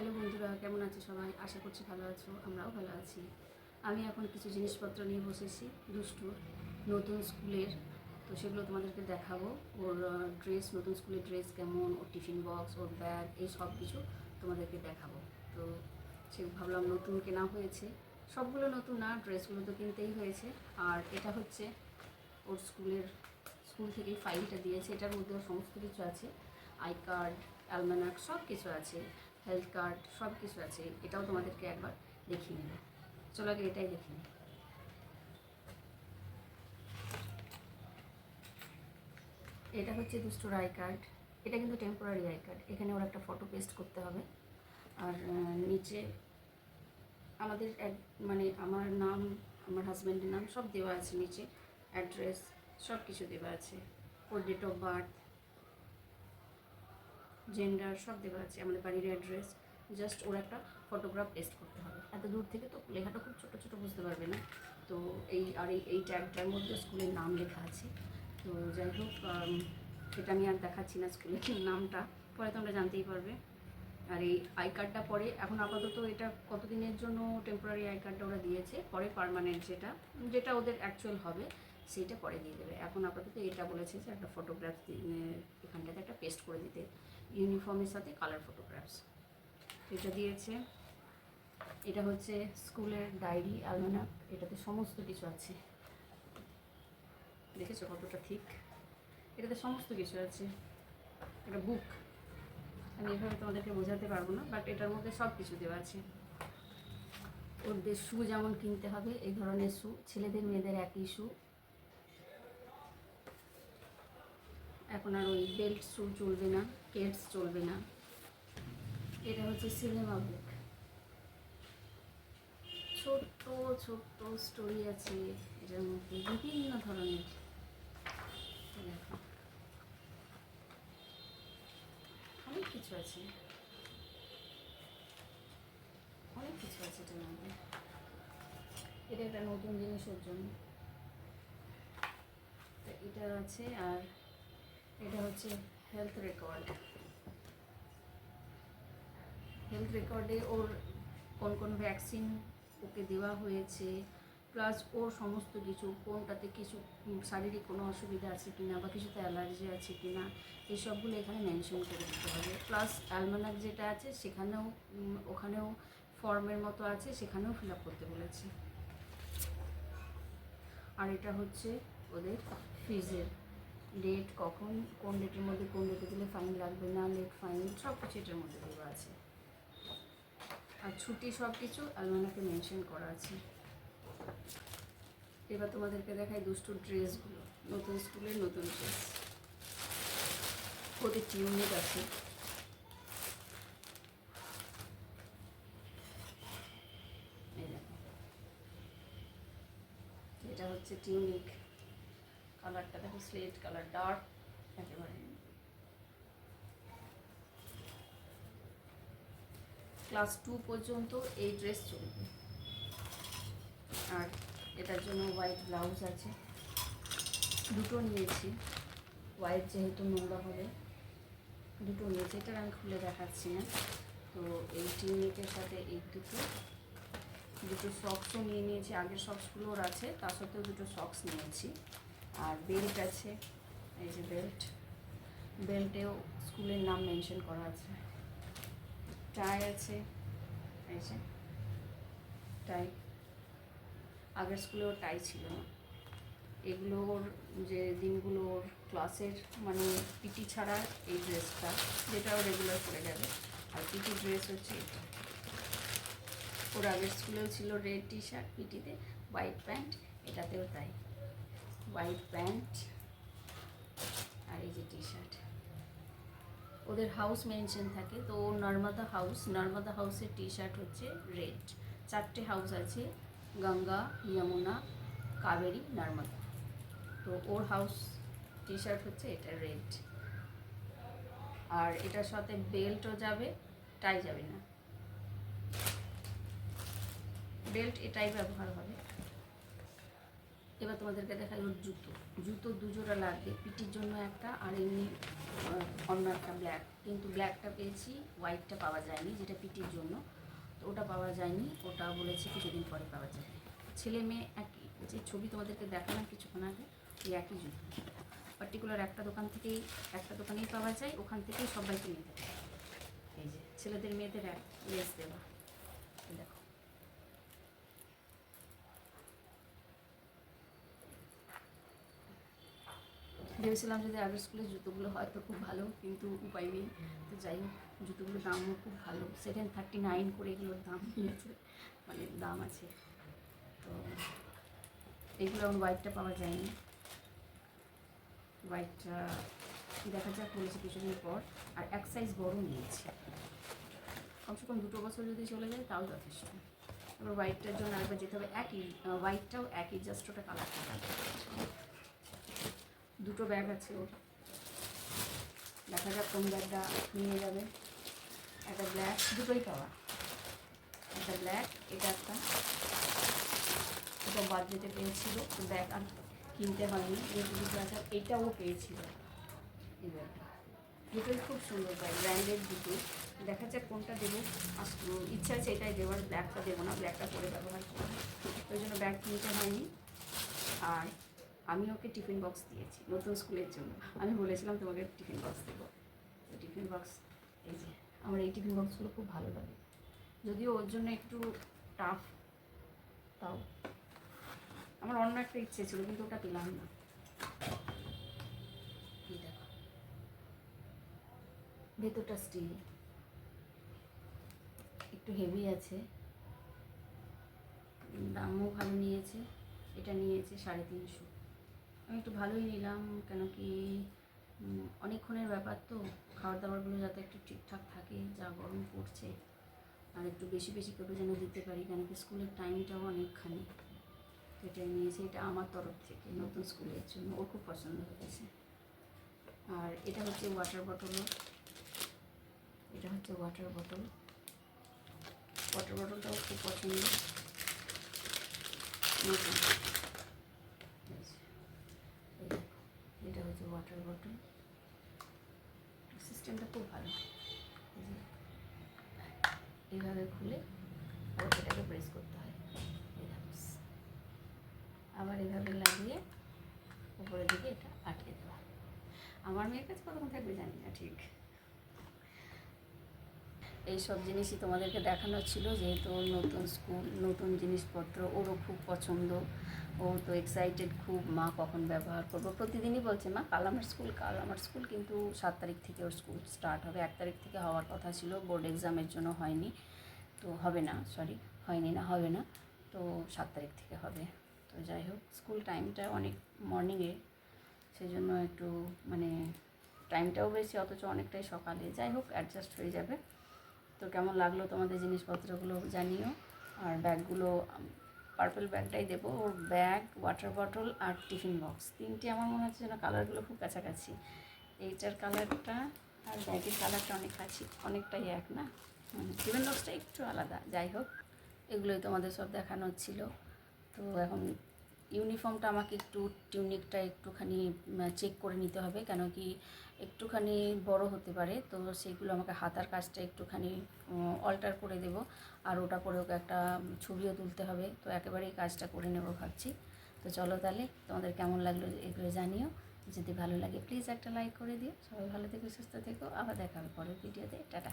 Hello বন্ধুরা, কেমন আছো সবাই? আশা করছি ভালো আছো, আমরাও ভালো আছি। আমি এখন কিছু জিনিসপত্র নিয়ে বসেছি দুষ্টুর নতুন স্কুলের। তো সেগুলো তোমাদেরকে দেখাবো। ওর ড্রেস নতুন স্কুলের ড্রেস কেমন, ওর টিফিন বক্স ওর ব্যাগ এই সব কিছু তোমাদেরকে দেখাবো। তো সে ভাবলাম নতুন কেনা হয়েছে। সবগুলো নতুন না ড্রেসগুলো তো কিনতেই হয়েছে। আর এটা হচ্ছে ওর স্কুলের, স্কুল থেকেই ফাইলটা দিয়েছে। এটার মধ্যে সমস্ত কিছু আছে। আই কার্ড অ্যালমানাক সব কিছু আছে। হেলথ কার্ড সব কিছু আছে, এটাও তোমাদেরকে একবার দেখিয়ে নেব। চলো আগে এটাই দেখি। এটা হচ্ছে দুষ্টুর আই কার্ড, এটা কিন্তু টেম্পোরারি আই কার্ড, এখানে ওর একটা ফটো পেস্ট করতে হবে। আর নিচে আমাদের এক মানে আমার নাম, আমার হাজব্যান্ডের নাম সব দেওয়া আছে নিচে অ্যাড্রেস সব কিছু দেওয়া আছে। ওর ডেট অফ বার্থ জেন্ডার সব দেওয়া আছে, আমাদের বাড়ির অ্যাড্রেস জাস্ট ওর একটা ফটোগ্রাফ পেস্ট করতে হবে। এত দূর থেকে তো লেখাটা খুব ছোটো ছোটো বুঝতে পারবে না। তো এই, আর এই এই ট্যাগটার মধ্যে স্কুলের নাম লেখা আছে। তো যাই হোক এটা আমি আর দেখাচ্ছি না স্কুলের নামটা, পরে তোমরা জানতেই পারবে। আর এই আই কার্ডটা পরে, এখন আপাতত এটা কতদিনের জন্য টেম্পোরারি আই কার্ডটা ওরা দিয়েছে, পরে পার্মানেন্ট যেটা যেটা ওদের অ্যাকচুয়াল হবে। সেইটা পরে দিয়ে দেবে এখন আপাতত এটা বলেছে যে একটা ফটোগ্রাফ এখানটাতে একটা পেস্ট করে দিতে। ইউনিফর্মের সাথে কালার ফটোগ্রাফস এটা দিয়েছে, এটা হচ্ছে স্কুলের ডায়েরি আলমানা। এটাতে সমস্ত কিছু আছে। দেখেছ কতটা ঠিক? এটাতে সমস্ত কিছু আছে। একটা বুক আমি এভাবে তোমাদেরকে বোঝাতে পারব না বাট এটার মধ্যে সব কিছু দেওয়া আছে। ওদের শু যেমন কিনতে হবে, এই ধরনের শু ছেলেদের, মেয়েদের একই শু এখন আর ওই বেল্ট শু চলবে না কেটস চলবে না। এটা হচ্ছে সিনেমা বুক ছোট্ট ছোট্ট স্টোরি আছে এটার মধ্যে বিভিন্ন ধরনের। অনেক কিছু আছে। অনেক কিছু আছে এটার মধ্যে। এটা একটা নতুন জিনিসের জন্য। এটা আছে আর এটা হচ্ছে হেলথ রেকর্ড হেলথ রেকর্ডে ওর কোন কোন ভ্যাকসিন ওকে দেওয়া হয়েছে প্লাস ওর সমস্ত কিছু, কোনটাতে কিছু শারীরিক কোনো অসুবিধা আছে কিনা বা কিছুতে অ্যালার্জি আছে কিনা এই সবগুলো এখানে মেনশন করে দিতে হবে। প্লাস অ্যালমানাক যেটা আছে, সেখানেও ওখানেও ফর্মের মতো আছে, সেখানেও ফিল করতে বলেছে। আর এটা হচ্ছে ওদের ফিজের ডেট কখন, কোন ডেটের মধ্যে কোন ডেটে দিলে ফাইন লাগবে, না লেট ফাইন সব কিছু এটার মধ্যে দেওয়া আছে। আর ছুটি সব কিছু আলমানাকে মেনশন করা আছে। এবার তোমাদেরকে দেখাই দুষ্টু ড্রেসগুলো নতুন স্কুলের নতুন ড্রেস ওদের টিউনিক আছে। এটা হচ্ছে টিউনিক কালারটা দেখো স্লেট কালার ডার্ক একেবারে ক্লাস টু পর্যন্ত এই ড্রেস চলবে। আর এটার জন্য হোয়াইট ব্লাউজ আছে। দুটো নিয়েছি। হোয়াইট যেহেতু নোংরা হবে, দুটো নিয়েছি। এটা আমি খুলে দেখাচ্ছি না। তো এই টিউনিকের সাথে এই দুটো। দুটো সক্সও নিয়ে নিয়েছি। আগের সক্সগুলো ওর আছে, তার সত্ত্বেও দুটো সক্স নিয়েছি। আর বেল্ট আছে, এই যে বেল্ট বেল্টেও স্কুলের নাম মেনশন করা আছে। টাই আছে, এই যে টাই আগের স্কুলেও টাই ছিল না। এগুলো ওর যে দিনগুলো ওর ক্লাসের মানে পিটি ছাড়া এই ড্রেসটা যেটা ও রেগুলার করে যাবে। আর পিটি ড্রেস হচ্ছে এটা। ওর আগের স্কুলেও ছিল রেড টি শার্ট পিটিতে হোয়াইট প্যান্ট এটাতেও তাই হোয়াইট প্যান্ট আর এই যে টি শার্ট ওদের হাউস মেনশন থাকে, তো নর্মদা হাউস নর্মদা হাউসের টি শার্ট হচ্ছে রেড চারটে হাউস আছে, গঙ্গা, যমুনা, কাবেরী, নর্মদা। তো ওর হাউস টি শার্ট হচ্ছে এটা রেড আর এটার সাথে বেল্টও যাবে টাই যাবে না। বেল্ট এটাই ব্যবহার হবে। এবার তোমাদেরকে দেখাই ওর জুতো। জুতো দুজোড়া লাগবে, পিটির জন্য একটা আর এমনি অন্য একটা ব্ল্যাক কিন্তু ব্ল্যাকটা পেয়েছি হোয়াইটটা পাওয়া যায়নি, যেটা পিটির জন্য। তো ওটা পাওয়া যায়নি, ওটা বলেছে কিছুদিন পরে পাওয়া যাবে। ছেলে মেয়ে একই, যে ছবি তোমাদেরকে দেখালাম কিছুক্ষণ আগে, ওই একই জুতো। পার্টিকুলার একটা দোকান থেকেই, একটা দোকানেই পাওয়া যায়, ওখান থেকেই সবাইকে নিতে হয় এই যে, ছেলেদের, মেয়েদের এক লেস দেওয়া এই দেখো ভেবেছিলাম যদি আগের স্কুলের জুতোগুলো হয় তো খুব ভালো, কিন্তু উপায় নেই। তো যাই হোক, জুতোগুলোর দামও খুব ভালো। সেভেন থার্টি নাইন করে এগুলোর দাম নিয়েছে। মানে দাম আছে। তো এগুলো এখন হোয়াইটটা পাওয়া যায়নি। হোয়াইটটা দেখা যাক বলেছে কিছুদিন পর। আর এক সাইজ বড় নিয়েছে। কমসে কম দুটো বছর যদি চলে যায়, তাও যথেষ্ট। এবার হোয়াইটটার জন্য আরেকবার যেতে হবে। একই হোয়াইটটাও একই জাস্ট ওটা কালারটা দুটো ব্যাগ আছে ওর। দেখা যাক কোন ব্যাগটা নিয়ে যাবে। একটা ব্ল্যাক দুটোই পাওয়া। একটা ব্ল্যাক এটা একটা। বাদ যেতে পেয়েছিল ব্যাগ আর কিনতে হয়নি। দুটো এটাও পেয়েছিল। এই ব্যাগটা দুটোই খুব সুন্দর ব্যাগ ব্র্যান্ডেড দুটো। দেখা যাক কোনটা দেবো। ইচ্ছা আছে এটাই দেওয়ার ব্ল্যাকটা দেবো না ব্ল্যাকটা করে ব্যবহার করব। ওই জন্য ব্যাগ কিনতে হয়নি। আর আমি ওকে টিফিন বক্স দিয়েছি নতুন স্কুলের জন্য। আমি বলেছিলাম তোমাকে টিফিন বক্স দেবো। তো টিফিন বক্স, এই যে, আমার এই টিফিন বক্সগুলো খুব ভালো লাগে। যদিও ওর জন্য একটু টাফ তাও। আমার অন্য একটা ইচ্ছে ছিল, কিন্তু ওটা পেলাম না। ভেতরটা স্টিল একটু হেভি আছে। দামও ভালো নিয়েছে। এটা নিয়েছে সাড়ে তিনশো। আমি একটু ভালোই নিলাম, কেন কি অনেকক্ষণের ব্যাপার তো। খাবার দাবারগুলো যাতে একটু ঠিকঠাক থাকে, যা গরম পড়ছে। আর একটু বেশি বেশি করে যেন দিতে পারি, কেন কি স্কুলের টাইমটাও অনেকখানি। এটাই নিয়েছি এটা আমার তরফ থেকে, নতুন স্কুলের জন্য। ওর খুব পছন্দ হয়েছে। আর এটা হচ্ছে ওয়াটার বটল এটা হচ্ছে ওয়াটার বটল ওয়াটার বটলটাও খুব পছন্দ। নতুন এই যে, এই দেখো, এটা ওয়াটার সিস্টেমটা খুব ভালো। এই এইভাবে খুলে আবার এটাকে প্রেস করতে হয়। আবার এভাবে লাগিয়ে উপরের দিকে এটা আটকে দেওয়া। আমার মেয়ের কাছে কতক্ষণ থাকবে জানি না, ঠিক। এই সব জিনিসই তোমাদেরকে দেখানো ছিল, যেহেতু নতুন স্কুল, নতুন জিনিসপত্র, ওরও খুব পছন্দ। ও তো এক্সাইটেড খুব, মা কখন ব্যবহার করব? প্রতিদিনই বলছে, মা, কাল আমার স্কুল, কাল আমার স্কুল। কিন্তু সাত তারিখ থেকে ওর স্কুল স্টার্ট হবে। এক তারিখ থেকে হওয়ার কথা ছিল বোর্ড এক্সামের জন্য হয়নি। তো হবে না সরি হয়নি না, হবে না। তো সাত তারিখ থেকে হবে। তো যাই হোক, স্কুল টাইমটা অনেক মর্নিংয়ে সেই জন্য একটু মানে টাইমটাও বেশি, অথচ অনেকটাই সকালে। যাই হোক অ্যাডজাস্ট হয়ে যাবে। তো কেমন লাগল তোমাদের জিনিসপত্রগুলো জানিও। আর ব্যাগগুলো পার্পল ব্যাগটাই দেবো। ওর ব্যাগ ওয়াটার বটল আর টিফিন বক্স তিনটে আমার মনে হচ্ছে যেন কালারগুলো খুব কাছাকাছি। এইটার কালারটা আর ব্যাগের কালারটা অনেক কাছে অনেকটাই এক না? টিফিন বক্সটা একটু আলাদা। যাই হোক, এগুলোই তোমাদের সব দেখানো ছিল। তো এখন ইউনিফর্মটা আমাকে একটু টিউনিকটা একটুখানি চেক করে নিতে হবে। কেন কি একটুখানি বড় হতে পারে, তো সেইগুলো আমাকে হাতার কাজটা একটুখানি অল্টার করে দেব। আর ওটা করে ওকে একটা ছবিও তুলতে হবে, তো একেবারেই কাজটা করে নেব ভাবছি। তো চলো তাহলে, তোমাদের কেমন লাগল এগুলো জানিও। যদি ভালো লাগে প্লিজ একটা লাইক করে দিও। সবাই ভালো থেকো, সুস্থ থেকো। আবার দেখা হবে পরের ভিডিওতে টাটা।